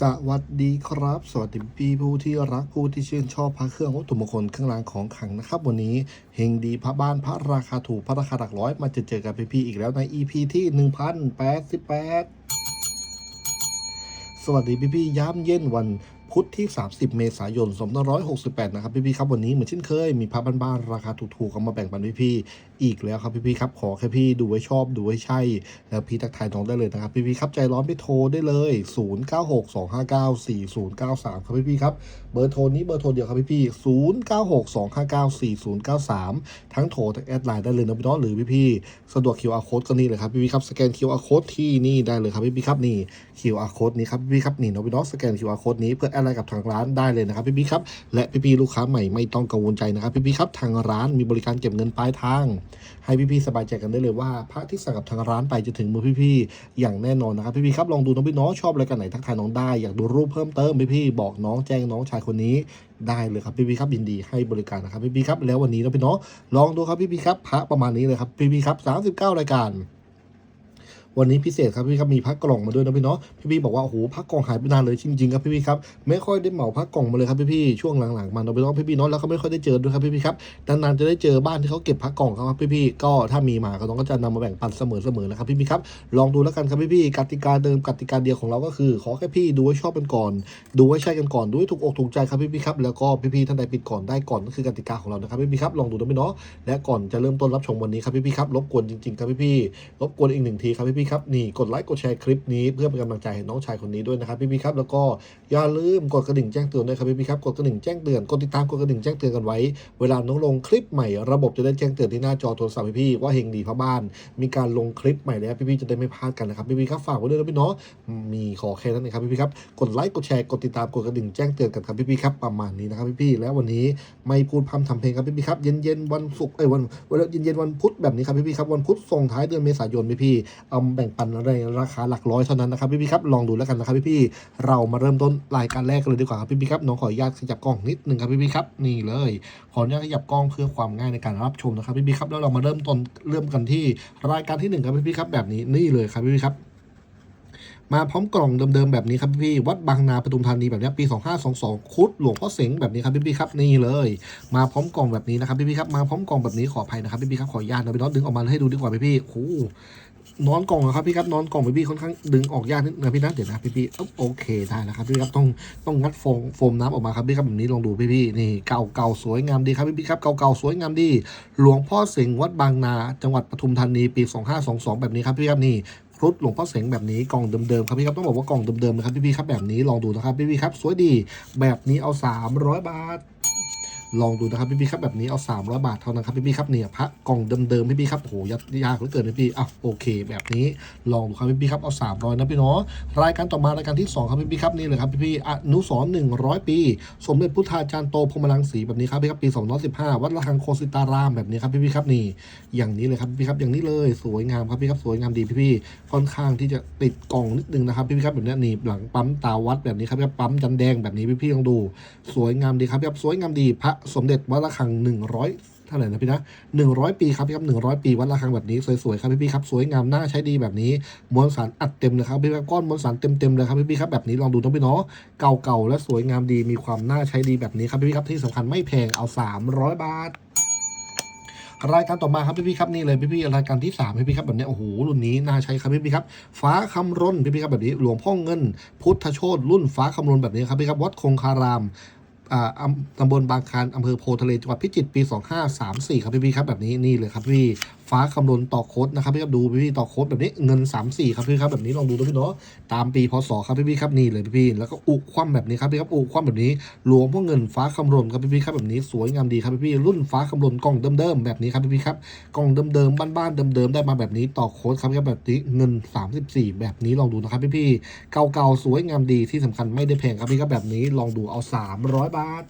สวัสดีครับ สวัสดีพี่ผู้ที่รักผู้ที่ชื่นชอบพระเครื่องวัตถุมงคลเครื่องรางของขลังนะครับ วันนี้เฮงดีพระบ้านพระราคาถูกพระราคาหลักร้อยมาเจอเจอกับพี่ๆอีกแล้วใน EP ที่ 1088 สวัสดีพี่ๆย้ำเย็นวัน พุธที่ 30 เมษายน 2568 นะครับพี่ๆครับวันนี้เหมือนเช่นเคย มีพระบ้านๆราคาถูกๆเอามาแบ่งปันพี่ๆอีกแล้วครับพี่ๆครับขอแค่พี่ดูไว้ชอบดูไว้ใช่ แล้วพี่ทักทายน้องได้เลยนะครับพี่ๆครับใจร้อนพี่โทรได้เลย 0962594093 ครับพี่ๆครับเบอร์โทรนี้เบอร์โทรเดียวครับพี่ๆ0962594093 ทั้งโทรทั้งแอดไลน์ได้เลยนะพี่น้องหรือพี่ๆสะดวก QR code ก็นี่เลยครับพี่ๆครับสแกน QR code ที่นี่ได้เลยครับพี่ๆครับนี่ QR code นี้ครับพี่ๆครับนี่น้องพี่น้องสแกน QR code นี้เพื่อแอดไลน์กับทางร้านได้เลยนะครับพี่ๆครับและพี่ๆลูกค้าใหม่ไม่ต้องกังวลใจนะครับพี่ๆครับทางร้านมีบริการเก็บเงินปลายทาง ให้พี่ๆสบายใจกันได้เลยว่าพระที่สั่งกับทางร้านไปจะถึงมือพี่ๆอย่างแน่นอนนะครับพี่ๆครับลองดูน้องพี่น้องชอบอะไรกันไหนทักทายน้องได้อยากดูรูปเพิ่มเติมพี่ๆบอกน้องแจ้งน้องชายคนนี้ได้เลยครับพี่ๆครับยินดีให้บริการนะครับพี่ๆครับแล้ววันนี้น้องพี่น้องลองดูครับพี่ๆครับพระประมาณนี้เลยครับพี่ๆครับ39 รายการ วันนี้พิเศษครับพี่ครับมีพักกล่องมาด้วยนะพี่เนาะพี่พี่บอกว่าโอ้โหพักกล่องหายไปนานเลยจริงๆครับพี่พี่ครับไม่ค่อยได้เหมาพักกล่องมาเลยครับพี่พี่ช่วงหลังๆมาเราไปน้องพี่พี่เนาะแล้วก็ไม่ค่อยได้เจอด้วยครับพี่พี่ครับนานๆจะได้เจอบ้านที่เขาเก็บพักกล่องครับพี่พี่ก็ถ้ามีมาก็น้องก็จะนำมาแบ่งปันเสมอๆนะครับพี่พี่ครับลองดูแล้วกันครับพี่พี่กติกาเดิมกติกาเดียวของเราก็คือ ขอแค่พี่ดูให้ชอบกันก่อน ดูให้ใช่กันก่อนดูให้ถูกอกถูกใจครับพี่พี่ครับแล้วก็พี่พี่ท่านใดปิดก่อนได้ก่อนก็คือกติกาของเรานะครับพี่พี่ครับลองดูนะพี่เนาะและก่อนจะเริ่มต้นรับชมวันนี้ครับพี่พี่ครับรบกวนจริงๆครับพี่พี่รบกวนอีกหนึ่งทีครับพี่พี่ครับนี่กดไลค์กดแชร์คลิปนี้เพื่อเป็นกำลังใจให้น้องชายคนนี้ด้วยนะครับพี่พี่ครับแล้วก็อย่าลืมกดกระดิ่งแจ้งเตือนด้วยครับพี่พี่ครับกดกระดิ่งแจ้งเตือนกดติดตามกดกระดิ่งแจ้งเตือนกันไว้ เวลาน้องลงคลิปใหม่ระบบจะได้แจ้งเตือนที่หน้าจอโทรศัพท์พี่พี่ว่าเฮงดีพระบ้าน มีการลงคลิปใหม่แล้วพี่พี่จะได้ไม่พลาดกันนะครับพี่พี่ครับฝากไว้ด้วยนะพี่เนาะมีขอแค่นั้นเองครับพี่พี่ครับกดไลค์กดแชร์กดติดตามกดกระดิ่งแจ้งเตือนกันครับพี่พี่ครับประมาณนี้นะครับพี่พี่แล้ววันนี้ไม่พูดพร่ำทำเพลงครับพี่พี่ครับเย็นเย็นๆวันศุกร์เอ้ยวันเย็นเย็นๆวันพุธแบบนี้ครับพี่พี่ครับวันพุธส่งท้ายเดือนเมษายนพี่พี่เอาแบ่งปันอะไรราคาหลักร้อยเท่านั้นนะครับพี่พี่ครับลองดูแล้วกันนะครับพี่พี่เรามาเริ่มต้นรายการแรกกันเลยดีกว่าครับพี่พี่ครับน้องขออนุญาตขยับกล้องนิดนึงครับพี่พี่ครับนี่เลยขออนุญาตขยับกล้องเพื่อความง่ายในการรับชมนะครับพี่พี่ครับแล้วเรามาเริ่มต้นเริ่มกันที่รายการที่หนึ่งครับพี่พี่ครับแบบนี้นี่เลยครับพี่พี่ครับมาพร้อมกล่องเดิมๆแบบนี้ครับพี่วัดบางนาปทุมธานีแบบนี้ปี 2522 คุดหลวงพ่อเสงแบบนี้ครับพี่ๆครับนี่เลย มาพร้อมกล่องแบบนี้นะครับพี่ๆครับมาพร้อมกล่องแบบนี้ขออภัยนะครับพี่ๆครับขออนุญาตนะพี่น้องดึงออกมาให้ดูดีกว่าพี่ๆโอ้ นอนกล่องครับพี่ครับนอนกล่องพี่ๆค่อนข้างดึงออกยากนิดนะพี่นะเดี๋ยวนะพี่ๆอ๊บโอเคได้แล้วครับพี่ครับต้องต้องงัดโฟมโฟมน้ำออกมาครับพี่ครับแบบนี้ลองดูพี่ๆนี่เก่าเก่าสวยงามดีครับพี่ๆครับเก่าเก่าสวยงามดีหลวงพ่อเสงวัดบางนาจังหวัดปทุมธานีปี 2522 แบบนี้ครับพี่ครับนี่ครุฑหลวงพ่อเสงแบบนี้กล่องเดิมๆครับพี่ครับต้องบอกว่ากล่องเดิมๆนะครับพี่ๆครับแบบนี้ลองดูนะครับพี่ๆครับสวยดีแบบนี้เอา 300 บาท ลองดูนะครับพี่ๆครับแบบนี้เอา300บาทเท่านั้นครับพี่ๆครับเนี่ยพระกล่องเดิมๆพี่ๆครับโหยากยากเหลือเกินนะพี่อะโอเค แบบนี้ลองดูครับพี่ๆครับเอา300นะพี่เนาะรายการต่อมารายการที่สองครับพี่ๆครับนี่เลยครับพี่ๆอนุสร100 ปี สมเด็จพุทธาจารย์โตพรมรังสีแบบนี้ครับพี่ครับปี2515วัดระฆังโคสิตารามแบบนี้ครับพี่ๆครับนี่อย่างนี้เลยครับพี่ครับอย่างนี้เลยสวยงามครับพี่ครับสวยงามดีพี่พี่ค่อนข้างที่จะติดกล่องนิดนึงนะครับพี่พี่ครับแบบนี้นีบหลังปั๊มตาวัดแบบนี้ครับพี่ครับปั๊มจันแดงแบบนี้พี่พี่ลองดู สวยงามดีครับพี่ครับสวยงามดีพระสมเด็จวัดระฆังหนึ่งร้อยเท่าไหร่นะพี่นะหนึ่งร้อยปีครับพี่ครับหนึ่งร้อยปีวัดระฆังแบบนี้สวยๆครับพี่พี่ครับสวยงามน่าใช้ดีแบบนี้มวลสารอัดเต็มเลยครับพี่ครับก้อนมวลสารเต็มๆเลยครับพี่พี่ครับแบบนี้ลองดูน้องพี่เนาะเก่าๆและสวยงามดีมีความน่าใช้ดีแบบนี้ครับพี่พี่ครับที่สำคัญไม่แพงเอา300บาทรายการต่อมาครับพี่พี่ๆครับนี่เลยพี่พี่ๆรายการที่3พี่พี่ๆครับแบบนี้โอ้โหรุ่นนี้น่าใช้ครับพี่พี่ๆครับฟ้าคำรนพี่พี่ๆครับแบบนี้หลวงพ่อเงิน พุทธโชตรุ่นฟ้าคำรนแบบนี้ครับพี่ครับวัดคงคาราม ตำบลบางคานอำเภอโพทะเลจังหวัดพิจิตรปี 2534 ครับพี่พี่ครับแบบนี้นี่เลยครับพี่ฟ้าคำรนต่อโค้ดนะครับพี่ครับดูพี่พี่ต่อโค้ดแบบนี้เงิน 34 ครับพี่ครับแบบนี้ลองดูนะพี่เนาะตามปีพศครับพี่พี่ครับนี่เลยพี่พี่แล้วก็อุคว่ำแบบนี้ครับพี่ครับอุคว่ำแบบนี้หลวงพ่อเงินฟ้าคำรนครับพี่พี่ครับแบบนี้สวยงามดีครับพี่พี่รุ่นฟ้าคำรนกล่องเดิมๆแบบนี้ครับพี่พี่ครับกล่องเดิมๆบ้านๆเดิมๆได้มาแบบนี้ต่อโค้ดครับพี่ครับแบบนี้เงิน 34 แบบนี้ลองดูนะครับพี่พี่เก่าๆสวยงามดีที่สำคัญไม่ได้แพงครับพี่ครับแบบนี้ลองดูเอา 300 บาท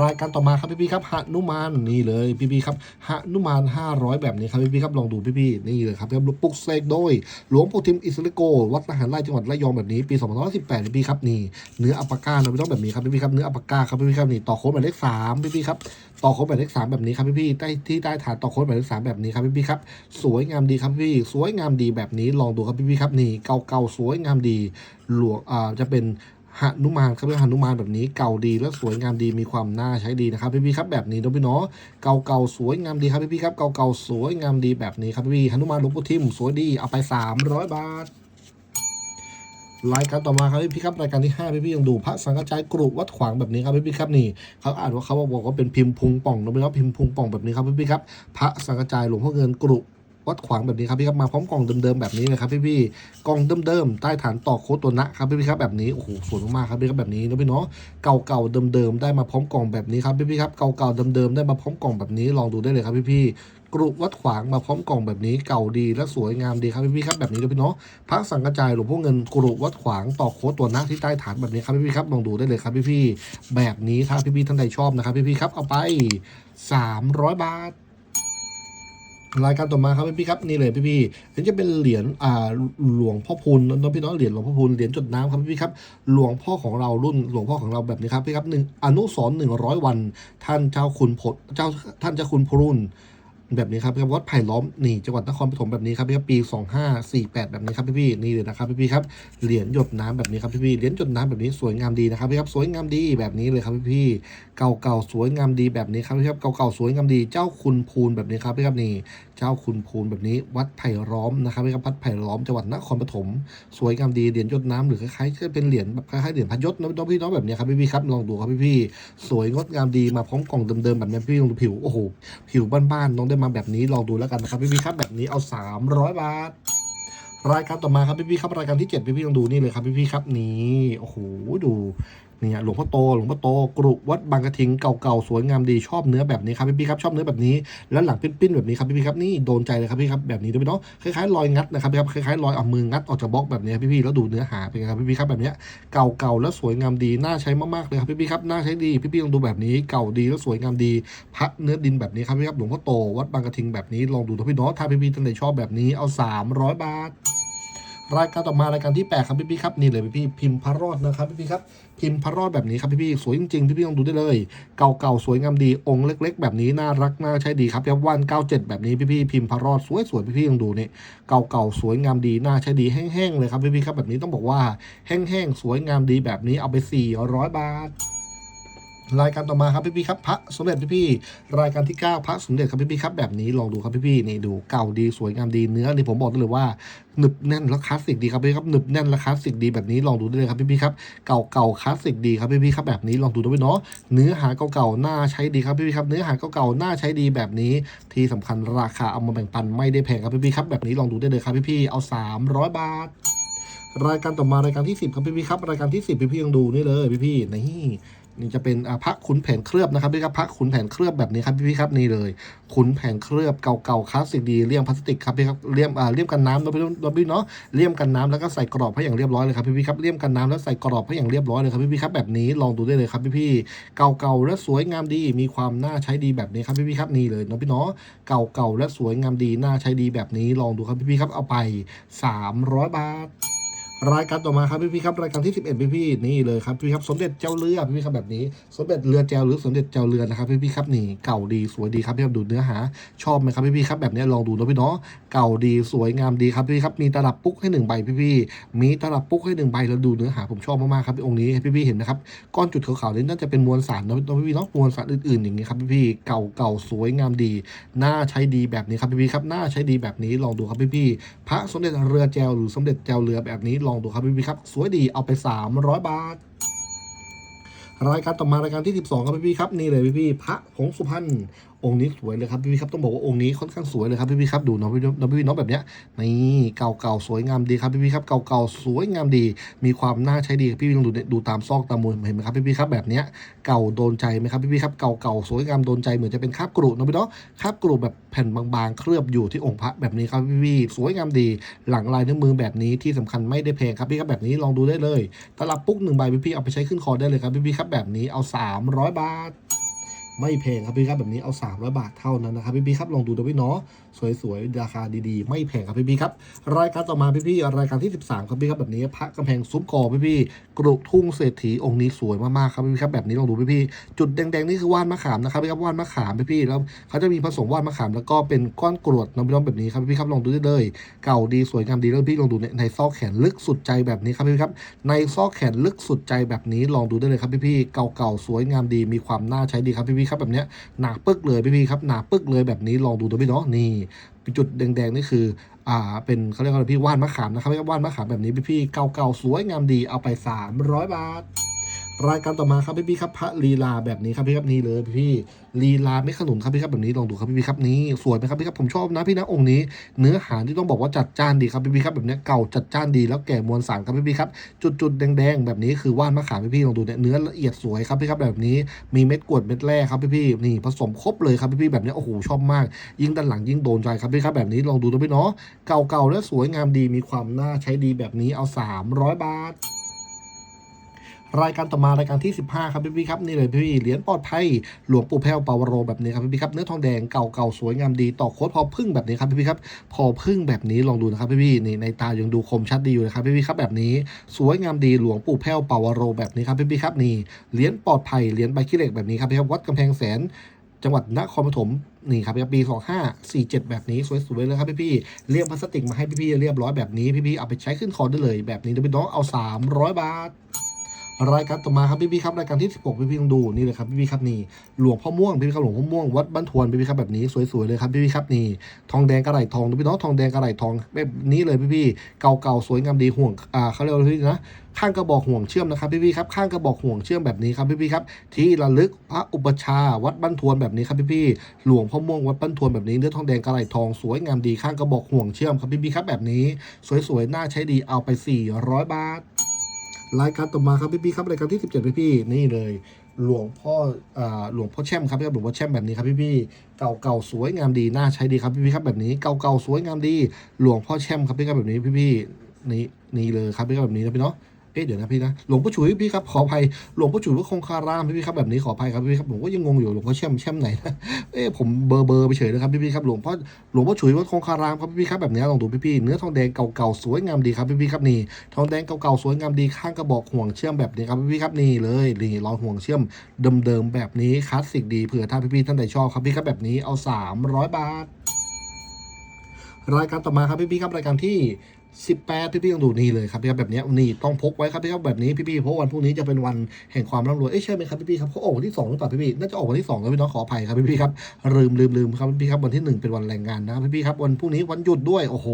รายการต่อมาครับพี่ๆครับหนุมานนี่เลยพี่ๆครับหนุมาน 500 แบบนี้ครับพี่ๆครับลองดูพี่ๆนี่เลยครับครับปลุกเสกโดย หลวงปู่ทิมอิสริโก วัดทหารไร่จังหวัดระยองแบบนี้ปี2518พี่ๆครับนี่เนื้ออัปปก้าเราไม่ต้องแบบนี้ครับพี่ๆครับเนื้ออัปปก้าครับพี่ๆครับนี่ต่อโค้ดหมายเลขสามพี่ๆครับต่อโค้ดหมายเลขสามแบบนี้ครับพี่ๆใต้ที่ใต้ฐานต่อโค้ดหมายเลขสามแบบนี้ครับพี่ๆครับสวยงามดีครับพี่สวยงามดีแบบนี้ลองดูครับพี่ๆครับนี่เก่าๆสวยงามดีหลวงอ่าจะเป็น หนุมานครับเรื่องหนุมานแบบนี้เก่าดีและสวยงามดีมีความน่าใช้ดีนะครับพี่ๆครับแบบนี้น้องพี่เนาะเก่าเก่าๆสวยงามดีครับพี่ๆครับเก่าเก่าๆสวยงามดีแบบนี้ครับพี่ๆหนุมานหลวงปู่ทิมสวยดีเอาไป 300 บาทรายการต่อมาครับพี่ๆครับรายการที่5พี่ๆยังดูพระสังฆจายกรุวัดขวางแบบนี้ครับพี่ๆครับนี่เขาอ่านว่าเขาบอกว่าเป็นพิมพ์พุงป่องน้องพี่เนาะพิมพ์พุงป่องแบบนี้ครับพี่ๆครับพระสังฆจายหลวงพ่อเงินกรุ วัดขวางแบบนี้ครับพี่ครับมาพร้อมกล่องเดิมๆแบบนี้เลยครับพี่ๆกล่องเดิมๆใต้ฐานต่อโค้ดตัวนะครับพี่ๆครับแบบนี้โอ้โหสวยมากๆครับพี่ครับแบบนี้นะพี่เนาะเก่าๆเดิมๆได้มาพร้อมกล่องแบบนี้ครับพี่ๆครับเก่าๆเดิมๆได้มาพร้อมกล่องแบบนี้ลองดูได้เลยครับพี่ๆกรุวัดขวางมาพร้อมกล่องแบบนี้เก่าดีและสวยงามดีครับพี่ๆครับแบบนี้นะพี่เนาะพระสังกระจายหลวงพ่อเงินกรุวัดขวางต่อโค้ดตัวนะที่ใต้ฐานแบบนี้ครับพี่ๆครับลองดูได้เลยครับพี่ๆแบบนี้ถ้าพี่ๆท่านใดชอบนะครับพี่ๆครับเอาไป 300 บาท รายการต่อมาครับพี่พี่ครับนี่เลยพี่ๆอันนี้จะเป็นเหรียญอ่าหลวงพ่อพูนน้องพี่น้องเหรียญหลวงพ่อพูนเหรียญจดน้ำครับพี่พี่ครับหลวงพ่อของเรารุ่นหลวงพ่อของเราแบบนี้ครับพี่ครับหนึ่งอนุสรหนึ่งร้อยวัน ท่านเจ้าคุณพดเจ้าท่านเจ้าคุณพรุ่น แบบนี้ครับพี่ครับวัดไผ่ล้อมนี่จังหวัดนครปฐมแบบนี้ครับพี่ครับปี2548แบบนี้ครับพี่ๆนี่เลยนะครับพี่ๆครับเหรียญหยดน้ำแบบนี้ครับพี่ๆเหรียญหยดน้ำแบบนี้สวยงามดีนะครับพี่ครับสวยงามดีแบบนี้เลยครับพี่ๆเก่าๆสวยงามดีแบบนี้ครับพี่ครับเก่าๆสวยงามดีเจ้าคุณพูนแบบนี้ครับพี่ครับนี่เจ้าคุณพูนแบบนี้วัดไผ่ล้อมนะครับพี่ครับวัดไผ่ล้อมจังหวัดนครปฐมสวยงามดีเหรียญยดน้ำหรือคล้ายๆจะเป็นเหรียญแบบคล้ายๆเหรียญพยศน้องพี่น้องแบบนี้ครับพี่ๆครับลองดูครับพี่ๆสวยงดงามดีมาพร้อมกล่องเดิมๆแบบนี้พี่ลองดูผิวโอ้โหผิวบ้านๆน้องได้มาแบบนี้ลองดูแล้วกันนะครับพี่พี่ๆครับแบบนี้เอา 300 บาทรายการต่อมาครับพี่พี่ๆครับรายการที่ 7 พี่พี่ๆลองดูนี่เลยครับพี่พี่ๆครับนี่โอ้โหดู เนี่ยหลวงพ่อโตหลวงพ่อโตกรุวัดบางกระทิงเก่าๆสวยงามดีชอบเนื้อแบบนี้ครับพี่พี่ครับชอบเนื้อแบบนี้ แล้วหลังปิ้นๆแบบนี้ครับพี่พี่ครับนี่โดนใจเลยครับพี่ครับแบบนี้ด้วยเนาะคล้ายๆรอยงัดนะครับพี่ครับคล้ายๆรอยเอามืองัดออกจากบล็อกแบบนี้พี่พี่แล้วดูเนื้อหาเป็นไงครับพี่พี่ครับแบบนี้เก่าๆแล้วสวยงามดีน่าใช้มากๆเลยครับพี่พี่ครับน่าใช้ดีพี่พี่ลองดูแบบนี้เก่าดีแล้วสวยงามดีพระเนื้อดินแบบนี้ครับพี่ครับหลวงพ่อโตวัดบางกระทิงแบบนี้ลองดูนะพี่เนาะถ้าพี่พี่ท่านใดชอบแบบนี้เอา 300 บาทรายการต่อมารายการที่8ครับพี่พี่ครับนี่เลยพี่พี่พิมพ์พระรอดนะครับพี่พี่ครับพิมพ์พระรอดแบบนี้ครับพี่พี่สวยจริงๆพี่พี่ลองดูได้เลย เก่าๆสวยงามดีองค์เล็ก ๆ แบบนี้น่ารักน่าใช้ดีครับยับวัน97 แบบนี้พี่พี่พิมพ์พระรอดสวยๆพี่พี่ลองดูนี่เก่าๆสวยงามดีน่าใช้ดีแห้งๆเลยครับพี่พี่ครับแบบนี้ต้องบอกว่าแห้งๆสวยงามดีแบบนี้เอาไป 400 บาท รายการต่อมาครับพี่พี่ครับพระสมเด็จพี่พี่รายการที่ 9 พระสมเด็จครับพี่พี่ครับแบบนี้ลองดูครับพี่พี่นี่ดูเก่าดีสวยงามดีเนื้อนี่ผมบอกได้เลยว่าหนึบแน่นและคลาสสิกดีครับพี่ครับหนึบแน่นและคลาสสิกดีแบบนี้ลองดูได้เลยครับพี่พี่ครับเก่าเก่าคลาสสิกดีครับพี่พี่ครับแบบนี้ลองดูด้วยเนาะเนื้อหาเก่าๆน่าใช้ดีครับพี่พี่ครับเนื้อหาเก่าๆน่าใช้ดีแบบนี้ ที่สำคัญราคาเอามาแบ่งปันไม่ได้แพงครับพี่พี่ครับแบบนี้ลองดูได้เลยครับพี่พี่เอา 300 บาทรายการต่อมารายการที่ 10 ครับพี่พี่ครับรายการที่ 10 พี่พี่ยังดูนี่เลยพี่พี่นี่ นี่จะเป็นพระขุนแผนเคลือบนะครับพี่ครับพระขุนแผนเคลือบแบบนี้ครับพี่พี่ครับนี่เลย ขุนแผนเคลือบเก่าๆคลาสสิกดีเลี่ยมพลาสติกครับพี่ครับเลี่ยมอ่าเลี่ยมกันน้ำนะพี่น้องพี่เนาะเลี่ยมกันน้ำแล้วก็ใส่กรอบให้อย่างเรียบร้อยเลยครับพี่พี่ครับเลี่ยมกันน้ำแล้วใส่กรอบให้อย่างเรียบร้อยเลยครับพี่พี่ครับแบบนี้ลองดูได้เลยครับพี่พี่เก่าๆและสวยงามดีมีความน่าใช้ดีแบบนี้ครับพี่พี่ครับนี่เลยเนาะพี่เนาะเก่าๆและสวยงามดีน่าใช้ดีแบบนี้ลองดูครับพี่พี่ครับเอาไป 300 บาท รายการต่อมาครับพี่พี่ครับรายการที่ 11พี่พี่นี่เลยครับพี่ครับสมเด็จเจ้าเรือพี่พี่ครับแบบนี้สมเด็จเรือแจวหรือสมเด็จเจ้าเรือนะครับพี่พี่ครับนี่เก่าดีสวยดีครับพี่ครับดูเนื้อหาชอบไหมครับพี่พี่ครับแบบนี้ลองดูนะพี่เนาะเก่าดีสวยงามดีครับพี่ครับมีตลับปุ๊กให้หนึ่งใบพี่พี่มีตลับปุ๊กให้หนึ่งใบแล้วดูเนื้อหาผมชอบมากๆครับองค์นี้พี่พี่เห็นนะครับก้อนจุดขาวๆนี่น่าจะเป็นมวลสารนะพี่พี่เนาะมวลสารอื่นๆอย่างนี้ครับพี่พี่เก่าเก่าๆสวยงามดีน่าใช้ดีแบบนี้ครับพี่พี่ครับน่าใช้ดีแบบนี้ลองดูครับพี่พี่พระสมเด็จเรือแจวหรือสมเด็จแจวเรือแบบนี้ลองดูครับพี่พี่ครับ สวยดีเอาไป 300 บาท รายการต่อมารายการที่ 12 ครับพี่พี่ครับ นี่เลยพี่พี่พระผงสุพรรณ องค์นี้สวยเลยครับพี่พี่ครับต้องบอกว่าองค์นี้ค่อนข้างสวยเลยครับพี่พี่ครับดูน้องพี่น้องพี่น้องแบบเนี้ยนี่เก่าๆสวยงามดีครับพี่พี่ครับเก่าๆสวยงามดี มีความน่าใช้ดีพี่พี่ลองดูดูตามซอกตามมุมเห็นไหมครับพี่พี่ครับแบบเนี้ยเก่าโดนใจไหมครับพี่พี่ครับเก่าๆสวยงามโดนใจเหมือนจะเป็นคาบกรุน้องพี่เนาะคาบกรุแบบแผ่นบางๆ เคลือบอยู่ที่องค์พระแบบนี้ครับพี่พี่สวยงามดี หลังลายนิ้วมือแบบนี้ที่สำคัญไม่ได้แพงครับพี่ครับแบบนี้ลองดูได้เลยตลับปุ๊กหนึ่งใบพี่พี่เอาไปใช้ขึ้นคอได้เลยครับพี่พี่ครับแบบนี้เอา 300 บาท ไม่แพงครับพี่ครับแบบนี้เอา 300 บาทเท่านั้นนะครับพี่พี่ครับลองดูนะพี่เนาะสวยๆราคาดีๆ ไม่แพงครับพี่พี่ครับรายการต่อมาพี่พี่รายการที่ 13ครับพี่ครับแบบนี้พระกำแพงซุ้มกอพี่พี่กรุทุ่งเศรษฐีองค์นี้สวยมากๆครับพี่พี่ครับแบบนี้ลองดูพี่พี่จุดแดงๆนี่คือว่านมะขามนะครับพี่ครับว่านมะขามพี่พี่แล้วเขาจะมีผสมว่านมะขามแล้วก็เป็นก้อนกรวดน้องพี่น้องแบบนี้ครับพี่ครับลองดูได้เลย เก่าดีสวยงามดีแล้วพี่ลองดูในในซอกแขนลึกสุดใจแบบนี้ครับพี่ครับในซอกแขนลึกสุดใจแบบนี้ลองดูได้เลยครับพี่พี่เก่าๆสวยงามดีมีความน่าใช้ดีครับพี่พี่ครับแบบเนี้ยหนาปึกเลยพี่พี่ๆครับหนาปึกเลยแบบนี้ลองดูตัวพี่เนาะนี่จุดแดงๆนี่คืออ่าเป็นเขาเรียกว่าอะไรพี่ว่านมะขามนะครับพี่ว่านมะขามแบบนี้พี่พี่ๆเก่าๆสวยงามดีเอาไป 300 บาท รายการต่อมาครับพี่พี่ครับพระลีลาแบบนี้ครับพี่ครับนี่เลยพี่พี่ลีลาไม่ขนุนครับพี่ครับแบบนี้ลองดูครับพี่พี่ครับนี่สวยไหมครับพี่ครับผมชอบนะพี่นะองค์นี้ เนื้อหาที่ต้องบอกว่าจัดจ้านดีครับพี่พี่ครับแบบนี้เก่าจัดจ้านดีแล้วแก่มวลสารครับพี่พี่ครับจุดจุดๆแดงๆแบบนี้คือว่านมะขามพี่พี่ลองดูเนี่ยเนื้อละเอียดสวยครับพี่ครับแบบนี้มีเม็ดกวดเม็ดแร่ครับพี่พี่นี่ผสมครบเลยครับพี่พี่แบบนี้โอ้โหชอบมาก ยิ่งด้านหลังยิ่งโดนใจครับพี่ครับแบบนี้ลองดูนะพี่เนาะเก่าๆและสวยงามดีมีความน่าใช้ดีแบบนี้เอา 300 บาท รายการต่อมารายการที่ 15 ครับพี่พี่ครับนี่เลยพี่เหรียญปลอดภัยหลวงปู่แพ้วปาวโรแบบนี้ครับพี่พี่ครับเนื้อทองแดงเก่าๆสวยงามดีต่อโค้ดพอพึ่งแบบนี้ครับพี่พี่ครับพอพึ่งแบบนี้ลองดูนะครับพี่พี่นี่ในตายังดูคมชัดดีอยู่นะครับพี่พี่ครับแบบนี้สวยงามดีหลวงปู่แพ้วปาวโรแบบนี้ครับพี่พี่ครับนี่เหรียญปลอดภัยเหรียญใบขี้เหล็กแบบนี้ครับพี่ครับวัดกำแพงแสนจังหวัดนครปฐมนี่ครับปี 2547 แบบนี้สวยๆเลยครับพี่ๆเรียกพลาสติกมาให้พี่ๆเรียบร้อยแบบนี้พี่ๆเอาไปใช้ขึ้นคอได้เลยแบบนี้เดี๋ยวพี่น้องเอา 300 บาท รายการต่อมาครับพี่ๆครับรายการที่ 16พี่ๆต้องดูนี่เลยครับพี่ๆครับนี่หลวงพ่อม่วงพี่ๆครับหลวงพ่อม่วงวัดบ้านทวนพี่ๆครับแบบนี้สวยๆเลยครับพี่ๆครับนี่ทองแดงกระไหลทองพี่น้องทองแดงกระไหลทองแบบนี้เลยพี่ๆเก่าๆสวยงามดีห่วงอ่าเขาเรียกว่าพี่นะข้างกระบอกห่วงเชื่อมนะครับพี่ๆครับข้างกระบอกห่วงเชื่อมแบบนี้ครับพี่ๆครับที่ระลึกพระอุปชาวัดบ้านทวนแบบนี้ครับพี่ๆหลวงพ่อม่วงวัดบ้านทวนแบบนี้เนื้อทองแดงกระไหลทองสวยงามดีข้างกระบอกห่วงเชื่อมครับพี่ๆครับแบบนี้ สวยๆน่าใช้ดีเอาไป 400 บาท รายการต่อมาครับพี่พี่ครับรายการที่ 17พี่พี่นี่เลย หลวงพ่ออ่าหลวงพ่อแช่มครับพี่หลวงพ่อแช่มแบบนี้ครับพี่พี่เก่าเก่าสวยงามดีน่าใช้ดีครับพี่พี่ครับแบบนี้เก่าเก่าสวยงามดี หลวงพ่อแช่มครับพี่ครับแบบนี้พี่พี่นี่นี่เลยครับพี่ครับแบบนี้นะพี่เนาะ เอ๊ะเดี๋ยวนะพี่นะหลวงพ่อฉุยพี่ครับขออภัยหลวงพ่อฉุยว่าคงคารามพี่ครับแบบนี้ขออภัยครับพี่ครับผมก็ยังงงอยู่หลวงพ่อแช่มแช่มไหนนะเอ๊ะผมเบอร์เบอร์ไปเฉยนะครับพี่ครับหลวงพ่อหลวงพ่อฉุยว่าคงคารามครับพี่ครับแบบนี้ลองดูพี่เนื้อทองแดงเก่าๆสวยงามดีครับพี่ครับนี่ทองแดงเก่าๆสวยงามดีข้างกระบอกห่วงเชื่อมแบบนี้ครับพี่ครับนี่เลยนี่รอยห่วงเชื่อมเดิมๆแบบนี้คลาสสิกดีเผื่อถ้าพี่ๆท่านใดชอบครับพี่ครับแบบนี้เอา 300 บาท รายการต่อมาครับพี่ๆครับรายการที่ 18 พี่ๆต้องดูนี่เลยครับพี่ครับแบบนี้นี่ต้องพกไว้ครับพี่ครับแบบนี้พี่ๆเพราะวันพรุ่งนี้จะเป็นวันแห่งความร่ำรวยเอ้ยใช่ไหมครับพี่ๆครับเขาออกวันที่2หรือเปล่าพี่ๆน่าจะออกวันที่2แล้วพี่น้องขออภัยครับพี่ๆครับลืมลืมลืมครับพี่ๆครับวันที่ 1 เป็นวันแรงงานนะพี่ๆครับวันพรุ่งนี้วันหยุดด้วยโอ้โห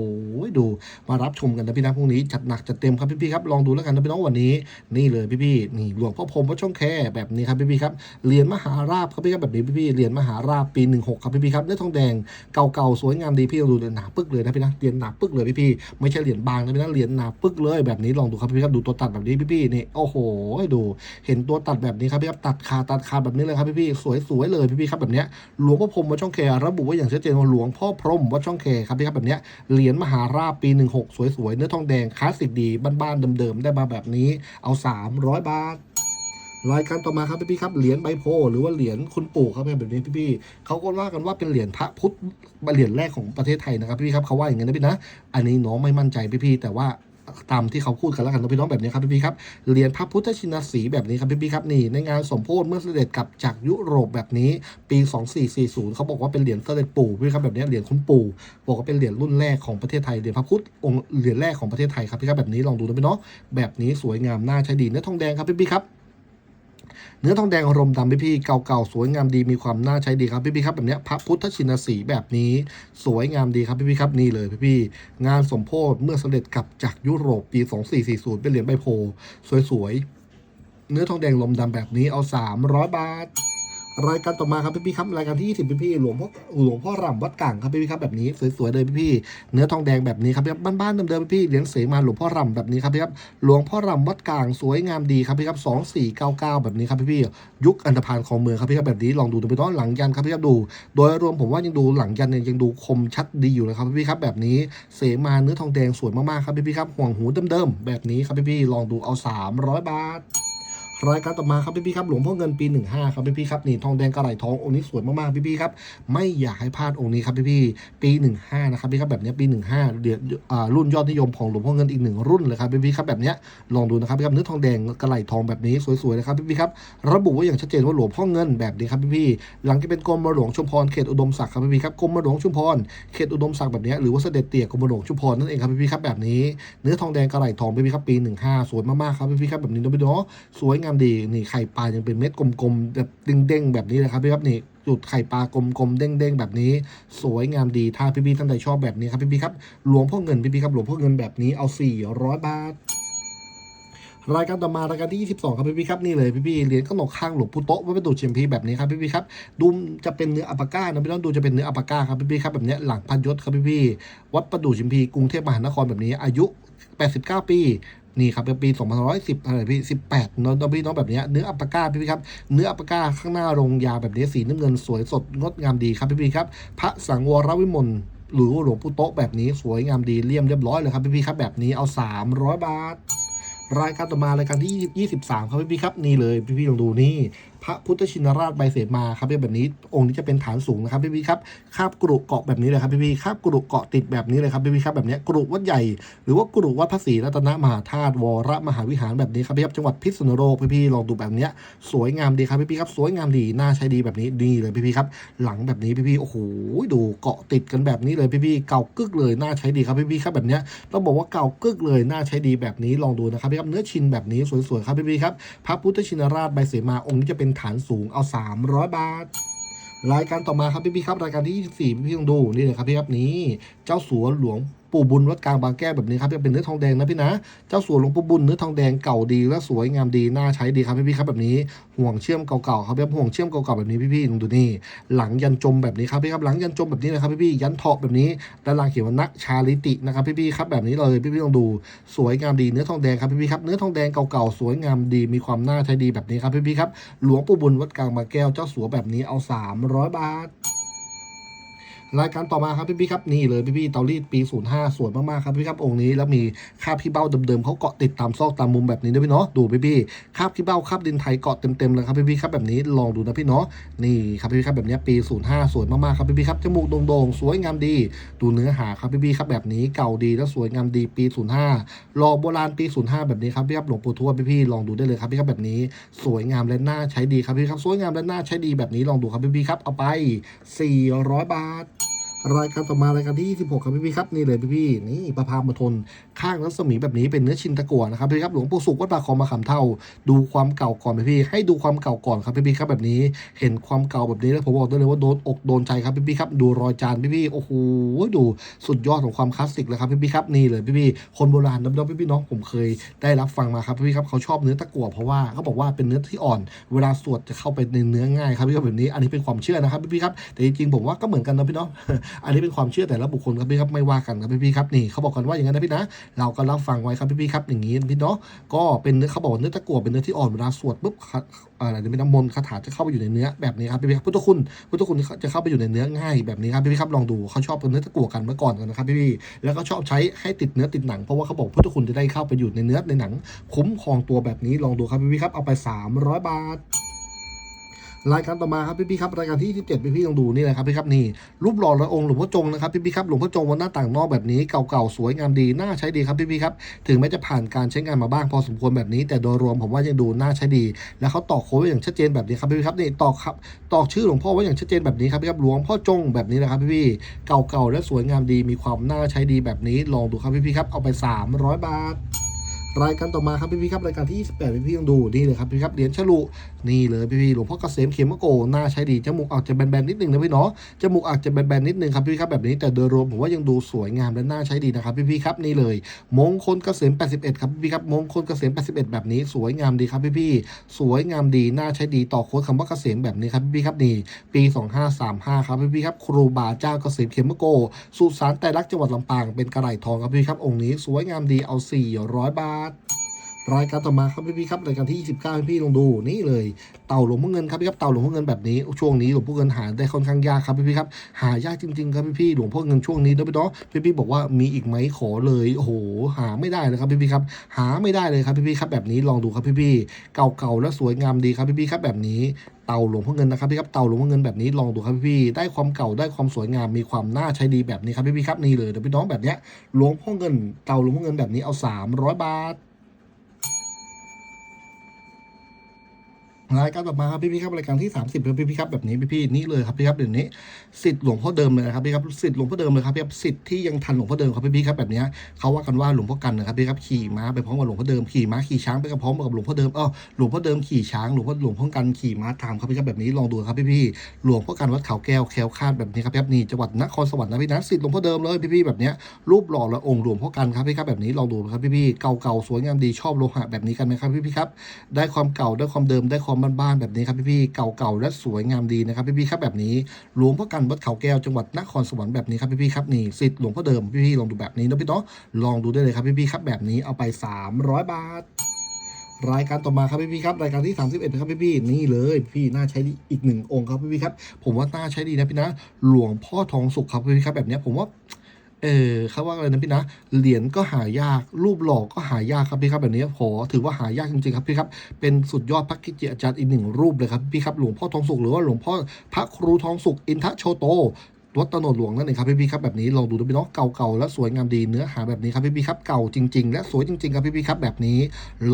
ดูมารับชมกันนะพี่นะพรุ่งนี้จัดหนักจัดเต็มครับพี่ๆครับลองดูแล้วกันนะพี่น้องวันนี้นี่เลยพี่ๆนี่หลวงพ่อพรมวัดช่องแคแบบนี้ครับพี่ๆครับเหรียญมหาราบครับพี่ครับแบบนี้พี่ๆเหรียญมหาราบปี 16 ครับพี่ๆครับเนื้อทองแดงเก่าๆสวยงามดีพี่ดูเลยหนาปึกเลยนะพี่นะเหรียญหนาปึกเลยพี่ๆไม่ใช่เหรียญบางนะพี่นะเหรียญหนาปึกเลยแบบนี้ลองดูครับพี่ครับดูตัวตัดแบบนี้พี่ๆนี่โอ้โหดูเห็นตัวตัดแบบนี้ครับพี่ครับตัดขาตัดขาแบบนี้เลยครับพี่ๆสวยๆเลยพี่ๆครับแบบเนี้ยหลวงพ่อพรมวัดช่องแคระบุไว้อย่างชัดเจนว่าหลวงพ่อพรมวัดช่องแคครับพี่ครับแบบเนี้ยเหรียญมหาราบปี 16 สวยๆเนื้อทองแดงคลาสสิกดีบ้านๆเดิมๆได้มาแบบนี้เอา 300 บาท รายการต่อมาครับพี่ๆครับเหรียญใบโพหรือว่าเหรียญคุณปู่ครับแบบนี้พี่ๆเขาก็ว่ากันว่าเป็นเหรียญพระพุทธเหรียญแรกของประเทศไทยนะครับพี่ๆครับเขาว่าอย่างนั้นนะพี่นะอันนี้น้องไม่มั่นใจพี่ๆแต่ว่าตามที่เขาพูดกันแล้วกันนะพี่น้องแบบนี้ครับพี่ๆครับเหรียญพระพุทธชินสีแบบนี้ครับพี่ๆครับนี่ในงานสมโพธิเมื่อเสด็จกลับจากยุโรปแบบนี้ปี 2440 เขาบอกว่าเป็นเหรียญเสด็จปู่พี่ครับแบบนี้เหรียญคุณปู่บอกว่าเป็นเหรียญรุ่นแรกของประเทศไทยเหรียญพระพุทธองค์เหรียญแรกของประเทศไทยครับพี่ครับแบบนี้ลองดูนะพี่เนาะแบบนี้สวยงามน่าใช้ดีเนื้อทองแดงครับพี่ๆครับ เนื้อทองแดงอารมณ์ดำพี่พี่เก่าๆสวยงามดีมีความน่าใช้ดีครับพี่พี่ครับแบบนี้พระพุทธชินสีแบบนี้สวยงามดีครับพี่พี่ครับนี่เลยพี่พี่งานสมโพธิเมื่อเสด็จกลับจากยุโรปปี 2440 เป็นเหรียญใบโพสวยๆเนื้อทองแดงลมดำแบบนี้เอา 300 บาท รายการต่อมาครับพี่พี่ครับรายการที่ 20 พี่พี่หลวงพ่อหลวงพ่อรำวัดกลางครับพี่พี่ครับแบบนี้สวยๆเลยพี่พี่เนื้อทองแดงแบบนี้ครับพี่ครับบ้านๆเดิมๆพี่เหรียญเสมาหลวงพ่อรำแบบนี้ครับพี่ครับหลวงพ่อรำวัดกลางสวยงามดีครับพี่ครับ2499 แบบนี้ครับพี่พี่ยุคอันธพาลของเมืองครับพี่ครับแบบนี้ลองดูดูไปต้อนหลังยันครับพี่ครับดู โดยรวมผมว่ายังดูหลังยันเนี่ยยังดูคมชัดดีอยู่เลยครับพี่ๆครับแบบนี้เสมาเนื้อทองแดงสวยมากๆครับพี่ๆครับห่วงหูเดิมๆแบบนี้ครับพี่ๆลองดูเอา 300 บาท รายการต่อมาครับพี่พี่ครับหลวงพ่อเงินปี 15ครับพี่พี่ครับนี่ทองแดงกระไหลทององค์นี้สวยมากๆพี่พี่ครับไม่อยากให้พลาดองค์นี้ครับพี่พี่ปี 15นะครับพี่ครับแบบนี้ปี 15เดี๋ยวอ่ารุ่นยอดนิยมของหลวงพ่อเงินอีกหนึ่งรุ่นเลยครับพี่พี่ครับแบบนี้ลองดูนะครับพี่ครับเนื้อทองแดงกระไหลทองแบบนี้สวยๆนะครับพี่พี่ครับระบุไว้อย่างชัดเจนว่าหลวงพ่อเงินแบบนี้ครับพี่พี่หลังจะเป็นกรมหลวงชุมพรเขตอุดมศักดิ์ครับพี่พี่ครับกรมหลวงชุมพรเขตอุดมศักดิ์แบบนี้หรือว่าเสด็จเตี่ยกรมหลวงชุมพรนั่นเองครับพี่พี่ครับแบบนี้เนื้อทองแดงกระไหลทองพี่พี่ครับปี 15 สวยมากๆครับพี่พี่ครับแบบนี้นะพี่เนาะสวยงามดีนี่ไข่ปลายังเป็นเม็ดกลมๆแบบเด้งๆแบบนี้เลยครับพี่ครับนี่จุดไข่ปลากลมๆเด้งๆแบบนี้ สวยงามดีถ้าพี่ๆท่านใดชอบแบบนี้ครับพี่ๆครับหลวงพ่อเงินพี่ๆครับหลวงพ่อเงินแบบนี้เอา 400 บาทรายการต่อมารายการที่ 22 ครับพี่ๆครับนี่เลยพี่ๆเหรียญขนมข้างหลวงปู่โต๊ะวัดประตูเชียมพีแบบนี้ครับพี่ๆครับดูจะเป็นเนื้ออัปาก้านะพี่ต้องดูจะเป็นเนื้ออัปาก้าครับพี่ๆครับแบบนี้หลังพันยศครับพี่ๆวัดประดู่เชียมพีกรุงเทพมหานครแบบนี้อายุ 89 ปี นี่ครับเป็นปี2510อะไรพี่18เน้องพี่น้องแบบนี้เนื้ออัปปาก้าพี่พี่ครับเนื้ออัปปาก้าข้างหน้าโรงยาแบบนี้สีน้ำเงินสวยสดงดงามดีครับพี่พี่ครับ พระสังวรวิมลหรือหลวงปู่โต๊ะแบบนี้สวยงามดีเลี่ยมเรียบร้อยเลยครับพี่พี่ครับแบบนี้เอา 300 บาทรายการต่อมารายการที่ 23 ครับพี่พี่ครับนี่เลยพี่พี่ลองดูนี่ ระพุทธชินราชใบเสมาครับแบบนี้องค์นี้จะเป็นฐานสูงนะครับพี่พี่ครับคาบกรุเกาะแบบนี้เลยครับพี่พี่คาบกรุเกาะติดแบบนี้เลยครับพี่พี่ครับแบบเนี้ยกรุวัดใหญ่ หรือว่ากรุวัดพระศรีรัตนมหาธาตุวรมหาวิหารแบบนี้ครับพี่ครับจังหวัดพิษณุโลกพี่พี่ลองดูแบบเนี้ยสวยงามดีครับพี่พี่ครับสวยงามดีน่าใช้ดีแบบนี้ดีเลยพี่พี่ครับหลังแบบนี้พี่พี่โอ้โหดูเกาะติดกันแบบนี้เลยพี่พี่เก่ากึกเลยน่าใช้ดีครับพี่พี่ครับแบบเนี้ยต้องบอกว่าเก่ากึกเลยน่าใช้ดีแบบนี้ลองดูนะครับพี่ครับเนื้อชินแบบนี้สวยๆครับพี่พี่ครับพระพุทธชินราชใบเสมาองค์นี้จะเป็นฐานสูงเอา 300 บาท รายการต่อมาครับพี่พี่ครับรายการที่ 24พี่พี่ต้องดูนี่เลยครับพี่ครับนี้ เจ้าสัวหลวงปู่บุญวัดกลางบางแก้วแบบนี้ครับจะเป็นเนื้อทองแดงนะพี่นะ เจ้าสัวหลวงปู่บุญเนื้อทองแดงเก่าดีและสวยงามดีน่าใช้ดีครับพี่พี่ครับแบบนี้ห่วงเชื่อมเก่าๆครับแบบห่วงเชื่อมเก่าๆแบบนี้พี่พี่ลองดูนี่หลังยันจมแบบนี้ครับพี่ครับหลังยันจมแบบนี้นะครับพี่พี่ยันเถาะแบบนี้ด้านล่างเขียนว่านักชาลิตินะครับพี่พี่ครับแบบนี้เลยพี่พี่ลองดูสวยงามดีเนื้อทองแดงครับพี่พี่ครับเนื้อทองแดงเก่าๆสวยงามดีมีความน่าใช้ดีแบบนี้ครับพี่พี่ครับหลวงปู่บุญวัดกลางบางแก้วเจ้าสัวแบบนี้เอา 300 บาท รายการต่อมาครับพี่พี่ครับนี่เลยพี่พี่เตารีดปี 05 สวยมากๆครับพี่ครับองค์นี้แล้วมีคาบพี่เบ้าเดิมๆเขาเกาะติดตามซอกตามมุมแบบนี้ด้วยพี่เนาะดูพี่พี่คาบพี่เบ้าคาบดินไทยเกาะเต็มๆเลยครับพี่พี่ครับแบบนี้ลองดูนะพี่เนาะนี่ครับพี่พี่ครับแบบนี้ยปี 05 สวยมากๆครับพี่พี่ครับจมูกโด่งๆสวยงามดี ดูเนื้อหาครับพี่พี่ครับแบบนี้เก่าดีและสวยงามดีปี 05รอโบราณปี 05 แบบนี้ครับพี่ครับหลวงปู่ทวดพี่พี่ลองดูได้เลยครับพี่ครับแบบนี้สวยงามและน่าใช้ดีครับพี่ครับสวยงามและน่าใช้ดีแบบนี้ลองดูครับพี่พี่ครับเอาไป 400 บาท รายการต่อมารายการที่ 26 ครับพี่พี่ครับนี่เลยพี่พี่นี่ประพามทนข้างรัศมีแบบนี้เป็นเนื้อชินตะกั่วนะครับพี่ครับหลวงปู่สุขวัดปากคลองมาขามเท่า ดูความเก่าก่อนพี่พี่ให้ดูความเก่าก่อนครับพี่พี่ครับแบบนี้เห็นความเก่าแบบนี้แล้วผมบอกได้เลยว่าโดนอกโดนใจครับพี่พี่ครับดูรอยจานพี่พี่โอ้โหดูสุดยอดของความคลาสสิกเลยครับพี่พี่ครับนี่เลยพี่พี่คนโบราณน้องพี่พี่น้องผมเคยได้รับฟังมาครับพี่พี่ครับเขาชอบเนื้อตะกั่วเพราะว่าเขาบอกว่าเป็นเนื้อที่อ่อน เวลาสวดจะเข้าไปในเนื้อง่ายครับพี่ครับแบบนี้อันนี้เป็นความเชื่อนะครับพี่พี่ครับแต่จริงๆผมว่าก็เหมือนกันนะพี่น้องอันนี้เป็นความเชื่อแต่ละบุคคลครับพี่ครับไม่ว่ากันครับพี่พี่ครับนี่เขาบอกกันว่าอย่างนั้นนะพี่นะ เราก็รับฟังไว้ครับพี่พี่ครับอย่างนี้พี่เนาะก็เป็นเนื้อเขาบอกเนื้อตะกั่วเป็นเนื้อที่อ่อนเวลาสวดปุ๊บอะไรเดี๋ยวเป็นน้ำมนต์คาถาจะเข้าไปอยู่ในเนื้อแบบนี้ครับพี่พี่ครับพุทธคุณพุทธคุณจะเข้าไปอยู่ในเนื้อง่ายแบบนี้ครับพี่พี่ครับลองดูเขาชอบเป็นเนื้อตะกั่วกันเมื่อก่อนกันนะครับพี่พี่แล้วก็ชอบใช้ให้ติดเนื้อติดหนังเพราะว่าเขาบอกพุทธคุณจะได้เข้าไปอยู่ในเนื้อในหนัง คุ้มครองตัวแบบนี้ลองดูครับพี่พี่ครับเอาไป 300 บาท รายการต่อมาครับพี่พี่ครับรายการที่ 27 พี่พี่ลองดูนี่เลยครับพี่ครับนี่รูปหล่อละองค์หลวงพ่อจงนะครับพี่พี่ครับหลวงพ่อจงวันหน้าต่างนอกแบบนี้เก่าๆสวยงามดีน่าใช้ดีครับพี่พี่ครับถึงแม้จะผ่านการใช้งานมาบ้างพอสมควรแบบนี้ แต่โดยรวมผมว่ายังดูน่าใช้ดี แล้วเขาตอกโค้ดไว้อย่างชัดเจนแบบนี้ครับพี่พี่ครับนี่ตอกครับตอกชื่อหลวงพ่อไว้อย่างชัดเจนแบบนี้ครับพี่ครับหลวงพ่อจงแบบนี้นะครับพี่พี่เก่าๆและสวยงามดีมีความน่าใช้ดีแบบนี้ลองดูครับพี่พี่ครับเอาไป 300 บาทรายการต่อมาครับพี่พี่ครับรายการที่ 28 พี่พี่ต้องดูนี่เลยครับพี่ครับเหรียญฉลุนี่เลยพี่พี่ๆหลวงพ่อเกษมเขมโกหน่าใช้ดีจมูกอาจจะแบนๆนิดนึงนะพี่เนาะจมูกอาจจะแบนๆนิดนึงครับพี่ครับแบบนี้แต่โดยรวมผมว่ายังดูสวยงามและน่าใช้ดีนะครับพี่พี่ๆครับนี่เลย มงคลเกษม 81 ครับพี่ครับมงคลเกษม 81 แบบนี้สวยงามดีครับพี่พี่ๆสวยงามดีน่าใช้ดีต่อโค้ดคำว่าเกษมแบบนี้ครับพี่พี่ๆครับนี่ปี 2535 ครับพี่พี่ๆครับครูบาเจ้าเกษมเขมโกสุสานแต่รักจังหวัดลำปางเป็นกระไหลทองครับพี่ครับองค์นี้สวยงามดีเอา 400 บาท รายการต่อมาครับพี่ๆครับรายการที่ 29พี่ๆลองดูนี่เลยเต่าหลวงพ่อเงินครับพี่ครับเต่าหลวงพ่อเงินแบบนี้ช่วงนี้หลวงพ่อเงินหาได้ค่อนข้างยากครับพี่ๆครับหายากจริงๆครับพี่ๆหลวงพ่อเงินช่วงนี้นะพี่เนาะพี่ๆบอกว่ามีอีกไหมขอเลยโอ้โหหาไม่ได้เลยครับพี่ๆครับหาไม่ได้เลยครับพี่ๆครับแบบนี้ลองดูครับพี่ๆเก่าๆและสวยงามดีครับพี่ๆครับแบบนี้เต่าหลวงพ่อเงินนะครับพี่ครับเต่าหลวงพ่อเงินแบบนี้ลองดูครับพี่ได้ความเก่าได้ความสวยงามมีความน่าใช้ดีแบบนี้ครับพี่ๆครับนี่เลยเดี๋ยวพี่น้องแบบเนี้ยหลวงพ่อเงินเต่าหลวงพ่อเงินแบบนี้เอา 300 บาท รายการต่อมาครับพี่พี่ครับรายการที่ 30ครับพี่พี่ครับแบบนี้พี่พี่นี่เลยครับพี่ครับเดี๋ยวนี้สิทธิ์หลวงพ่อเดิมเลยครับพี่ครับสิทธิ์หลวงพ่อเดิมเลยครับพี่ครับสิทธิ์ที่ยังทันหลวงพ่อเดิมครับพี่พี่ครับแบบนี้เขาว่ากันว่าหลวงพ่อกันนะครับพี่ครับขี่ม้าไปพร้อมกับหลวงพ่อเดิมขี่ม้าขี่ช้างไปกับพร้อมกับหลวงพ่อเดิมเออหลวงพ่อเดิมขี่ช้างหลวงพ่อหลวงพ่อกันขี่ม้าตามครับพี่ครับแบบนี้ลองดูครับพี่พี่หลวงพ่อกันวัดเขาแก้วแคล้วคาดแบบนี้ครับพี่ครับนี่จังหวัดนครสวรรค์นะพี่นะสิทธิ์หลวงพ่อเดิมเลยพี่พี่แบบนี้รูปหล่อละองค์หลวงพ่อกันครับพี่ครับแบบนี้ลองดูครับพี่พี่เก่าๆสวยงามดีชอบโลหะแบบนี้กันไหมครับพี่พี่ครับได้ความเก่าได้ความเดิมได้ความบ้านๆแบบนี้ครับพี่ๆเก่าๆและสวยงามดีนะครับพี่ๆครับแบบนี้หลวงพ่อกันวัดเขาแก้วจังหวัดนครสวรรค์แบบนี้ครับพี่ๆครับนี่สิทธิ์หลวงพ่อเดิมพี่ๆลองดูแบบนี้นะพี่เนาะลองดูได้เลยครับพี่ๆครับแบบนี้เอาไป 300 บาทรายการต่อมาครับพี่ๆครับรายการที่ 31ครับพี่ๆนี่เลยพี่น่าใช้ดีอีกหนึ่งองค์ครับพี่ๆครับ ผมว่าน่าใช้ดีนะพี่นะ หลวงพ่อทองสุขครับพี่ๆครับแบบเนี้ยผมว่า เออเขาว่าอะไรนะพี่นะ เหรียญก็หายาก รูปหล่อก็หายากครับพี่ครับแบบนี้ขอถือว่าหายากจริงๆครับพี่ครับ เป็นสุดยอดพระกิจอาจารย์อีกหนึ่งรูปเลยครับพี่ครับ หลวงพ่อทองสุขหรือว่าหลวงพ่อพระครูทองสุขอินทโชโต วัตโนดหลวงนั่นเองครับพี่พี่ครับแบบนี้ลองดูดูพี่น้องเก่าๆและสวยงามดีเนื้อหาแบบนี้ครับพี่พี่ครับเก่าจริงๆ และสวยจริงๆครับพี่พี่ครับแบบนี้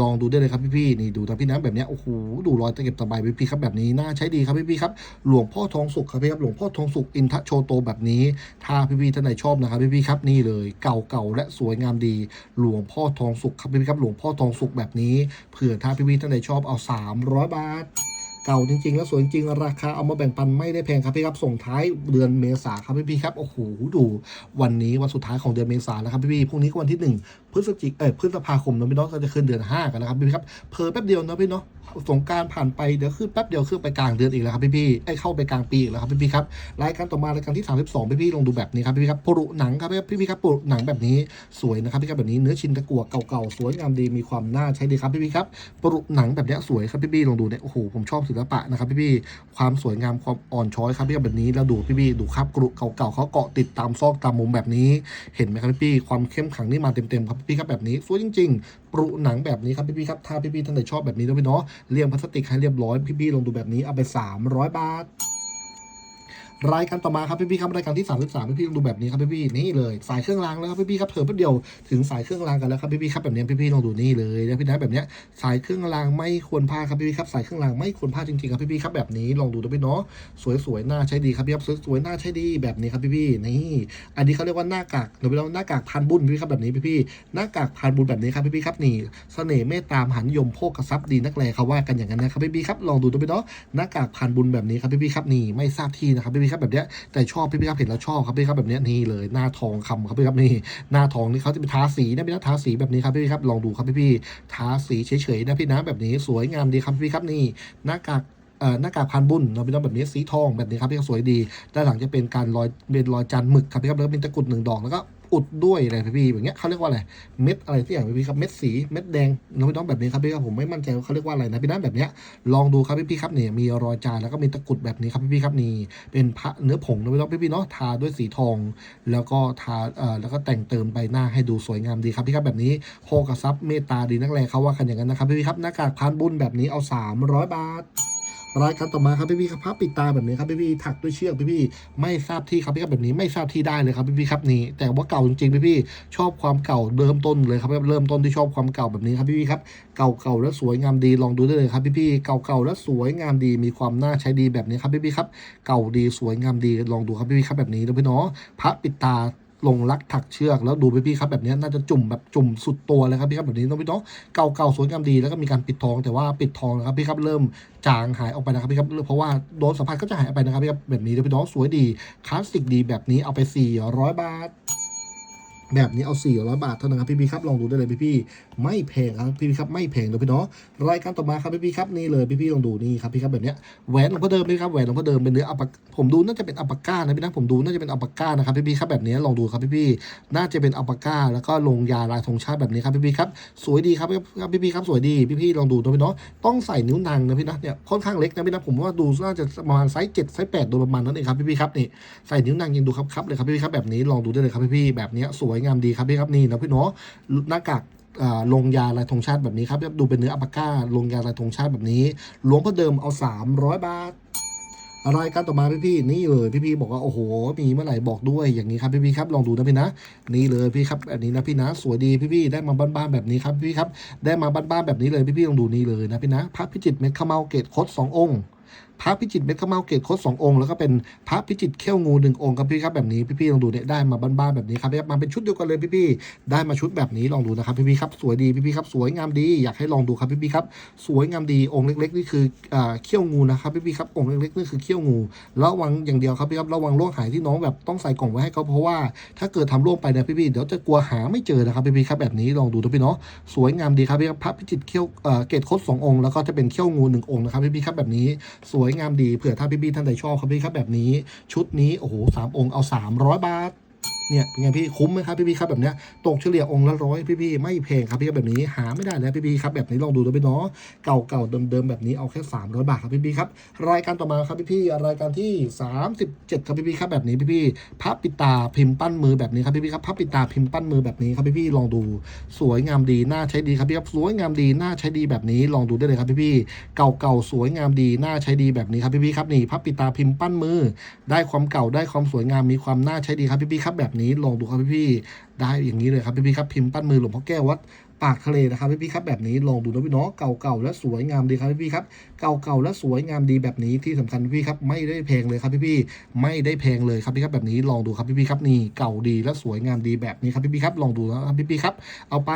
ลองดูได้เลยครับพี่พี่นี่ดูนะพี่นะแบบนี้โอ้โหดูรอยตะเก็บตะไบพี่พี่ครับแบบนี้น่าใช้ดีครับพี่พี่ครับหลวงพ่อทองสุขครับพี่ครับหลวงพ่อทองสุขอินทโชโตแบบนี้ ถ้าพี่ๆท่านไหนชอบนะครับพี่ๆครับนี่เลยเก่าๆและสวยงามดี หลวงพ่อทองสุขครับพี่ๆครับหลวงพ่อทองสุขแบบนี้เผื่อถ้าพี่ๆท่านไหนชอบเอา 300 บาท เก่าจริง ๆ แล้วสวยจริงราคาเอามาแบ่งปันไม่ได้แพงครับพี่ครับส่งท้ายเดือนเมษาครับพี่ๆครับโอ้โหดูวันนี้วันสุดท้ายของเดือนเมษาแล้วครับพี่ๆพรุ่งนี้ก็วันที่หนึ่งพฤศจิกเออพฤษภาคมนะพี่เน้องก็จะขึ้นเดือนห้ากันนะครับพี่ครับเพอแป๊บเดียวนะพี่เนาะสงการผ่านไปเดี๋ยวขึ้นแป๊บเดียวขึ้นไปกลางเดือนอีกแล้วครับพี่ๆไอ้เข้าไปกลางปีอีกแล้วครับพี่ๆครับรายการต่อมารายการที่ 32พี่ๆลองดูแบบนี้ครับพี่ๆครับปรุหนังครับพี่ๆครับปรุหนังแบบนี้สวยนะครับพี่ครับแบบนี้เนื้อชิ้นตะกั่วเก่าๆสวยงามดีมีความน่าใช้ดีครับพี่ๆครับปรุหนังแบบนี้สวยครับพี่ๆลองดูเนี่ยโอ้โหผมชอบศิลปะนะครับพี่ๆความสวยงามความอ่อนช้อยครับพี่ครับแบบนี้แล้วดูพี่ๆดูครับกรุเก่าๆเขาเกาะติดตามซอกตามมุมแบบนี้เห็นไหมครับพี่ๆความเข้มขังนี่มาเต็มๆครับพี่ๆครับแบบนี้สวยจริง ๆ ปรุหนังแบบนี้ครับพี่ๆครับถ้าพี่ๆท่านไหนชอบแบบนี้ด้วยเนาะเรียงพลาสติกให้เรียบร้อยพี่ๆลองดูแบบนี้เอาไป 300 บาท รายการต่อมาครับพี่ๆครับรายการที่33พี่ๆลองดูแบบนี้ครับพี่ๆนี่เลยสายเครื่องรางแล้วครับพี่ๆครับเถอแป๊บเดียวถึงสายเครื่องรางกันแล้วครับพี่ๆครับแบบนี้พี่ๆลองดูนี่เลยนะพี่นะแบบนี้สายเครื่องรางไม่ควรพลาดครับพี่ๆครับสายเครื่องรางไม่ควรพลาดจริงๆครับพี่ๆครับแบบนี้ลองดูนะพี่เนาะสวยๆหน่าใช้ดีครับพี่ครับสวยๆหน่าใช้ดีแบบนี้ครับพี่ๆนี่อันนี้เขาเรียกว่าหน้ากากเดี๋ยวไปลองหน้ากากพันบุญพี่ครับแบบนี้พี่ๆหน้ากากพันบุญแบบนี้ครับพี่ๆครับนี่เสน่ห์เมตตามหันยมโภคทรัพย์ดีนักแลเขาว่ากันอย่างนั้นนะครับพี่ๆครับลองดูนะพี่เนาะหน้ากากพันบุญแบบนี้ครับพี่ๆครับนี่ไม่ทราบที่นะครับพี่ๆครับแบบเนี้ยแต่ชอบพี่พี่ครับเห็นแล้วชอบครับพี่ครับแบบเนี้ยนี่เลยหน้าทองคำครับพี่ครับนี่หน้าทองนี่เขาจะเป็นทาสีนะพี่นะทาสีแบบนี้ครับพี่ครับลองดูครับพี่พี่ทาสีเฉยๆนะพี่นะแบบนี้สวยงามดีครับพี่ครับนี่หน้ากากเอ่อหน้ากากพันบุญเราเป็น้องแบบนี้สีทองแบบนี้ครับพี่ครับสวยดี ด้านหลังจะเป็นการลอยเป็นรอยจันทร์หมึกครับพี่ครับแล้วก็เป็นตะกรุดหนึ่งดอกแล้วก็ อุดด้วยอะไรพี่พี่อย่างเงี้ยเขาเรียกว่าอะไรเม็ดอะไรที่อย่างพี่ครับเม็ดสีเม็ดแดงเราพี่น้องแบบนี้ครับพี่ครับผมไม่มั่นใจว่าเขาเรียกว่าอะไรนะพี่นะแบบเนี้ยลองดูครับพี่พี่ครับเนี่ยมีรอยจานแล้วก็มีตะกุดแบบนี้ครับพี่พี่ครับนี่เป็นพระเนื้อผงนะพี่น้องพี่ๆเนาะทาด้วยสีทอง แล้วก็ทาเอ่อแล้วก็แต่งเติมใบหน้าให้ดูสวยงามดีครับพี่ครับแบบนี้โฮกระซับเมตตาดีนักแลเขาว่ากันอย่างนั้นนะครับพี่ๆครับหน้ากากพานบุญแบบนี้เอา 300 บาท รายการต่อมาครับพี่ๆครับพับปิดตาแบบนี้ครับพี่ๆถักด้วยเชือกพี่ๆไม่ทราบที่ครับพี่ครับแบบนี้ไม่ทราบที่ได้เลยครับพี่ๆครับนี่แต่ว่าเก่าจริงๆพี่ๆชอบความเก่าเริ่มต้นเลยครับเริ่มต้นที่ชอบความเก่าแบบนี้ครับพี่ๆครับเก่าๆและสวยงามดีลองดูได้เลยครับพี่ๆเก่าๆและสวยงามดีมีความน่าใช้ดีแบบนี้ครับพี่ๆครับเก่าดีสวยงามดีลองดูครับพี่ๆครับแบบนี้นะพี่เนาะพระปิดตา ลงรักถักเชือกแล้วดูพี่ครับแบบนี้น่าจะจุ่มแบบจุ่มสุดตัวเลยครับพี่ครับแบบนี้น้องพี่เนาะเก่าๆสวยงามดีแล้วก็มีการปิดทองแต่ว่าปิดทองนะครับพี่ครับเริ่มจางหายออกไปนะครับพี่ครับเพราะว่าโดนสัมผัสก็จะหายไปนะครับพี่ครับแบบนี้นะพี่น้องสวยดีคลาสสิกดีแบบนี้เอาไป 400 บาท แบบนี้เอา400บาทเท่านั้นครับพี่ๆครับลองดูได้เลยพี่ๆไม่แพงครับพี่ๆครับไม่แพงเลยพี่เนาะรายการต่อมาครับพี่ๆครับนี่เลยพี่ๆลองดูนี่ครับพี่ครับแบบเนี้ยแหวนหลวงพ่อเดิมพี่ครับแหวนหลวงพ่อเดิมเป็นเนื้ออัปผมดูน่าจะเป็นอัปก้านะพี่นะผมดูน่าจะเป็นอัปก้านะครับพี่ๆครับแบบนี้ลองดูครับพี่ๆน่าจะเป็นอัปก้า แล้วก็ลงยาลายธงชาติแบบนี้ครับพี่ๆครับสวยดีครับครับพี่ๆครับสวยดีพี่ๆลองดูนะพี่เนาะต้องใส่นิ้วนางนะพี่นะเนี่ยค่อนข้างเล็กนะพี่นะผมว่าดูน่าจะประมาณไซส์เจ็ดไซส์แปดโดยประมาณนั้นเองครับพี่ๆครับนี่ใส่นิ้วนางยังดูครับครับเลยครับพี่ๆครับแบบนี้ลองดูได้เลยครับพี่ๆแบบนี้สวยงามดีครับพี่ครับนี่นะพี่เนาะหน้ากากลงยาลายธงชาติแบบนี้ครับดูเป็นเนื้ออัปก้าลงยาลายธงชาติแบบนี้หลวงพ่อเดิมเอา 300 บาทรายการต่อมาพี่ๆนี่เลยพี่ๆบอกว่าโอ้โห มีเมื่อไหร่บอกด้วยอย่างนี้ครับพี่ๆครับลองดูนะพี่นะ นี่เลยพี่ครับแบบนี้นะพี่นะ สวยดีพี่ๆได้มาบ้านๆแบบนี้ครับพี่ครับได้มาบ้านๆแบบนี้เลยพี่ๆลองดูนี่เลยนะพี่นะพระพิจิตรเม็ดขมเมาเกตคดสององค์ พระพิจิตรเม็ดขมเมาเกตโคดสององค์แล้วก็เป็นพระพิจิตรเขี้ยวงูหนึ่งองค์ครับพี่ครับแบบนี้พี่ๆลองดูเนี่ยได้มาบ้านๆแบบนี้ครับพี่ครับมาเป็นชุดเดียวกันเลยพี่ๆได้มาชุดแบบนี้ลองดูนะครับพี่ๆครับสวยดีพี่ๆครับสวยงามดีอยากให้ลองดูครับพี่ๆครับสวยงามดีองค์เล็ก ๆ นี่คือเขี้ยวงูนะครับพี่ๆครับองค์เล็กๆนี่คือเขี้ยวงูระวังอย่างเดียวครับพี่ครับระวังโรคหายที่น้องแบบต้องใส่กล่องไว้ให้เขาเพราะว่าถ้าเกิดทำร่วงไปเนี่ยพี่ๆเดี๋ยวจะกลัวหาไม่เจอนะครับพี่ๆครับแบบนี้ลองดูนะพี่เนาะสวยงามดีครับพี่ครับพระพิจิตเขี้ยวเอ่อเกตโคดสององค์แล้วก็จะเป็นเขี้ยวงูหนึ่งองค์นะครับพี่ๆครับแบบนี้สวยงามดีเผื่อถ้าพี่ๆท่านใดชอบครับพี่ครับแบบนี้ ชุดนี้โอ้โหสามองค์เอา 300 บาท เนี่ยเป็นไงพี่คุ้มไหมครับพี่ๆครับแบบเนี้ยตกเฉลี่ยองค์ละร้อยพี่ๆไม่แพงครับพี่ครับแบบนี้หาไม่ได้แล้วพี่ๆครับแบบนี้ลองดูด้วยพี่เนาะเก่าๆเดิมๆแบบนี้เอาแค่ 300 บาทครับพี่ๆครับรายการต่อมาครับพี่ๆรายการที่ 37ครับพี่ๆครับแบบนี้พี่ๆพับปิดตาพิมพ์ปั้นมือแบบนี้ครับพี่ๆครับพับปิดตาพิมพ์ปั้นมือแบบนี้ครับพี่ๆลองดู สวยงามดีน่าใช้ดีครับพี่ครับสวยงามดีน่าใช้ดีแบบนี้ลองดูได้เลยครับพี่ๆเก่าๆสวยงามดีน่าใช้ดีแบบนี้ครับพี่ๆครับนี่พับปิดตาพิมพ์ปั้นมือ ได้ความเก่าได้ความสวยงามมีความน่าใช้ดีครับพี่ๆครับแบบนี้ลองดูครับพี่ๆได้อย่างนี้เลยครับพี่ๆครับพิมพ์ปั้นมือหลวงพ่อแก้ววัดปากทะเลนะครับพี่ๆครับแบบนี้ลองดูนะพี่เนาะเก่าๆและสวยงามดีครับพี่ๆครับเก่าๆและสวยงามดีแบบนี้ที่สำคัญพี่ครับไม่ได้แพงเลยครับพี่ๆไม่ได้แพงเลยครับพี่ครับแบบนี้ลองดูครับพี่ๆครับนี่เก่าดีและสวยงามดีแบบนี้ครับพี่ๆครับลองดูนะครับพี่ๆครับเอาไป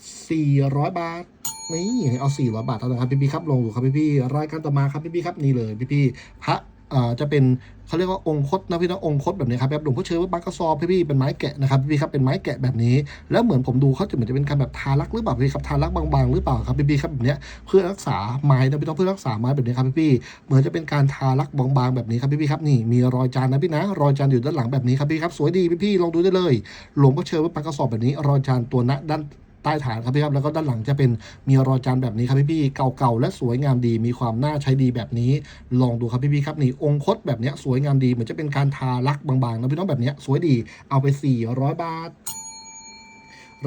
400 บาทนี่เอา 400 บาทเท่านั้นครับพี่ๆครับลองดูครับพี่ๆรายการต่อมาครับพี่ๆครับนี่เลยพี่ๆพระเอ่อจะเป็น เขาเรียกว่าองค์คดนะพี่นะองค์คดแบบนี้ครับแบบหลวงพ่อเชื่อว่าบังกระซอพี่ๆเป็นไม้แกะนะครับพี่ครับเป็นไม้แกะแบบนี้ แล้วเหมือนผมดูเขาจะเหมือนจะเป็นการแบบทารักหรือเปล่าพี่ครับทารักบางๆหรือเปล่าครับพี่ๆครับแบบเนี้ยเพื่อรักษาไม้นะพี่ต้องเพื่อรักษาไม้แบบนี้ครับพี่ๆเหมือนจะเป็นการทารักบางๆแบบนี้ครับพี่ๆครับนี่มีรอยจานนะพี่นะ รอยจานอยู่ด้านหลังแบบนี้ครับพี่ครับสวยดีพี่ๆลองดูได้เลย หลวงพ่อเชื่อว่าบังกระสอบแบบนี้รอยจานตัวนะด้าน ใต้ฐานครับพี่ครับแล้วก็ด้านหลังจะเป็นมีรอยจานแบบนี้ครับพี่พี่ๆเก่าๆและสวยงามดี มีความน่าใช้ดีแบบนี้ ลองดูครับพี่พี่ๆครับนี่องคตแบบนี้สวยงามดีเหมือนจะเป็นการทาลักบางๆนะพี่น้องแบบนี้สวยดีเอาไป 400 บาท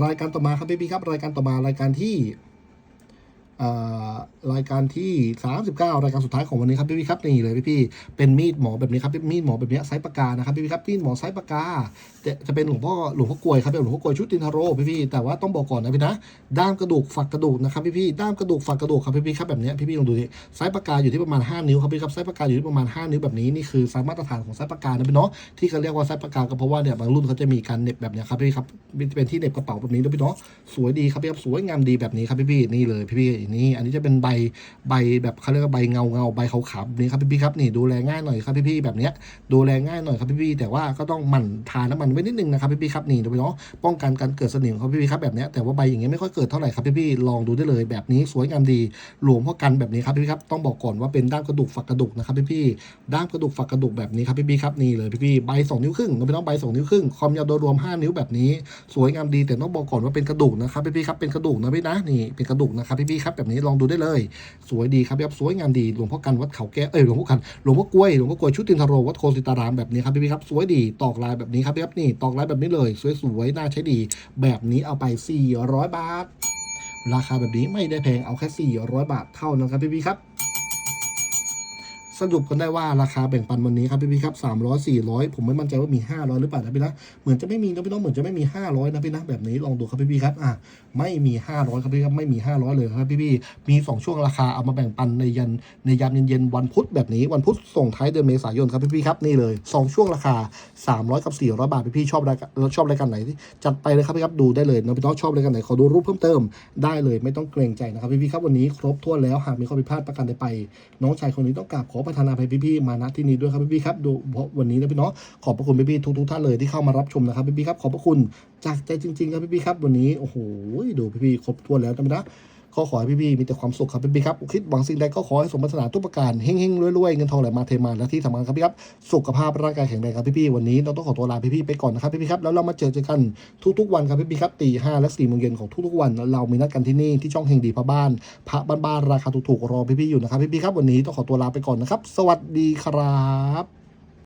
รายการต่อมาครับพี่พี่ๆครับ รายการต่อมารายการที่ รายการที่ 39 รายการสุดท้ายของวันนี้ครับพี่พี่ครับนี่เลยพี่พี่เป็นมีดหมอแบบนี้ครับมีดหมอแบบนี้ไซส์ปากกานะครับพี่พี่ครับมีดหมอไซส์ปากกาจะจะเป็นหลวงพ่อหลวงพ่อกลวยครับเป็นหลวงพ่อกลวยชุดตินทาโร่พี่พี่แต่ว่าต้องบอกก่อนนะพี่นะด้ามกระดูกฝักกระดูกนะครับพี่พี่ด้ามกระดูกฝักกระดูกครับพี่พี่ครับแบบนี้พี่พี่ลองดูดิไซส์ปากกาอยู่ที่ประมาณ 5 นิ้วครับพี่ครับไซส์ปากกาอยู่ที่ประมาณ 5 นิ้วแบบนี้นี่คือไซส์มาตรฐานของไซส์ปากกานะพี่เนาะที่เขาเรียกว่าไซส์ปากกาก็เพราะว่าเนี่ยบางรุ่นเขาจะมีการเน็บแบบนี้ครับพี่ครับเป็นที่เน็บกระเป๋าแบบนี้นะพี่เนาะสวยดีครับพี่ครับสวยงามดีแบบนี้ครับพี่พี่นี่เลยพี่พี่นี่อันนี้จะเป็นใบใบแบบเขาเรียกว่าใบเงาเงาใบขาวๆแบนี้ครับพี่พี่ๆครับนี่ดูแลง่ายหน่อยครับพี่พี่ๆแบบเนี้ยดูแลง่ายหน่อยครับพี่พี่ๆแต่ว่าก็ต้องหมั่นทาน้ำมันไว้นิดนึงนะครับพี่พี่ๆครับนี่ดูไปเนาะป้องกันการเกิดสนิมครับพี่พี่ๆครับแบบเนี้ยแต่ว่าใบอย่างเงี้ยไม่ค่อยเกิดเท่าไหร่ครับพี่พี่ๆลองดูได้เลยแบบนี้สวยงามดีหลวงพ่อกันแบบนี้ครับพี่พี่ๆครับต้องบอกก่อนว่าเป็นด้ามกระดูกฝักกระดูกนะครับพี่พี่ๆด้ามกระดูกฝักกระดูกแบบนี้ครับพี่พี่ๆครับนี่เลยพี่พี่ๆใบสองนิ้วครึ่งเราไปต้องใบสองนิ้วครึ่งความยาวโดยรวมห้านิ้วแบบนี้ สวยงามดีแต่ต้องบอกก่อนว่าเป็นกระดูกนะครับพี่ๆครับเป็นกระดูกนะพี่นะนี่เป็นกระดูกนะครับพี่ๆครับแบบนี้ลองดูได้เลย สวยดีครับพี่ครับสวยงามดีหลวงพ่อกันวัดเขาแก้วเอ้ยหลวงพ่อกันหลวงพ่อกล้วยหลวงพ่อกล้วยชุดตินทโรวัดโคสิตารามแบบนี้ครับพี่พี่ครับสวยดีตอกลายแบบนี้ครับพี่ครับนี่ตอกลายแบบนี้เลย สวยๆน่าใช้ดี แบบนี้เอาไป 400 บาท ราคาแบบนี้ไม่ได้แพงเอาแค่ 400 บาทเท่านั้นครับพี่พี่ครับ สรุปกันได้ว่าราคาแบ่งปันวันนี้ครับพี่พี่ครับสามร้อยสี่ร้อยผมไม่มั่นใจว่ามีห้าร้อยหรือเปล่านะพี่นะเหมือนจะไม่มีนะพี่น้องเหมือนจะไม่มีห้าร้อยนะพี่นะแบบนี้ลองดูครับพี่พี่ครับอะไม่มีห้าร้อยครับพี่ครับไม่มีห้าร้อยเลยครับพี่พี่มีสองช่วงราคาเอามาแบ่งปันในยันในยามเย็นๆวันพุธแบบนี้วันพุธส่งท้ายเดือนเมษายนครับพี่พี่ครับนี่เลยสองช่วงราคาสามร้อยกับสี่ร้อยบาทพี่พี่ชอบรายการชอบรายการไหนจัดไปเลยครับพี่ครับดูได้เลยนะพี่น้องชอบรายการไหนขอดูรูปเพิ่มเติมได้เลยไม่ต้องเกรงใจนะครับพี่พี่ครับวันนี้ครบถ้วนแล้วหากมีข้อผิดพลาดประการใดไป น้องชายคนนี้ต้องกราบขอไปพัฒนาภัยพี่ๆมาณที่นี้ด้วยครับพี่ๆครับดูเพราะวันนี้นะพี่เนาะขอบพระคุณพี่ๆทุกๆท่านเลยที่เข้ามารับชมนะครับพี่ๆครับขอบพระคุณจากใจจริงๆครับพี่ๆครับ วันนี้โอ้โหดูพี่ๆครบถ้วนแล้วนะพี่นะ ก็ขอให้พี่ๆมีแต่ความสุขครับพี่ๆครับคิดหวังสิ่งใดก็ขอให้สมปรารถนาทุกประการเฮงๆรวยๆเงินทองไหลมาเทมาและที่สำคัญครับพี่ครับสุขภาพร่างกายแข็งแรงครับพี่ๆวันนี้เราต้องขอตัวลาพี่ๆไปก่อนนะครับพี่ๆครับแล้วเรามาเจอเจอกันทุกๆวันครับพี่ๆครับตีห้าและสี่โมงเย็นของทุกๆวันเรามีนัดกันที่นี่ที่ช่องเฮงดีพระบ้าน พระบ้านๆราคาถูกๆรอพี่ๆอยู่นะครับพี่ๆครับวันนี้ต้องขอตัวลาไปก่อนนะครับ สวัสดีครับ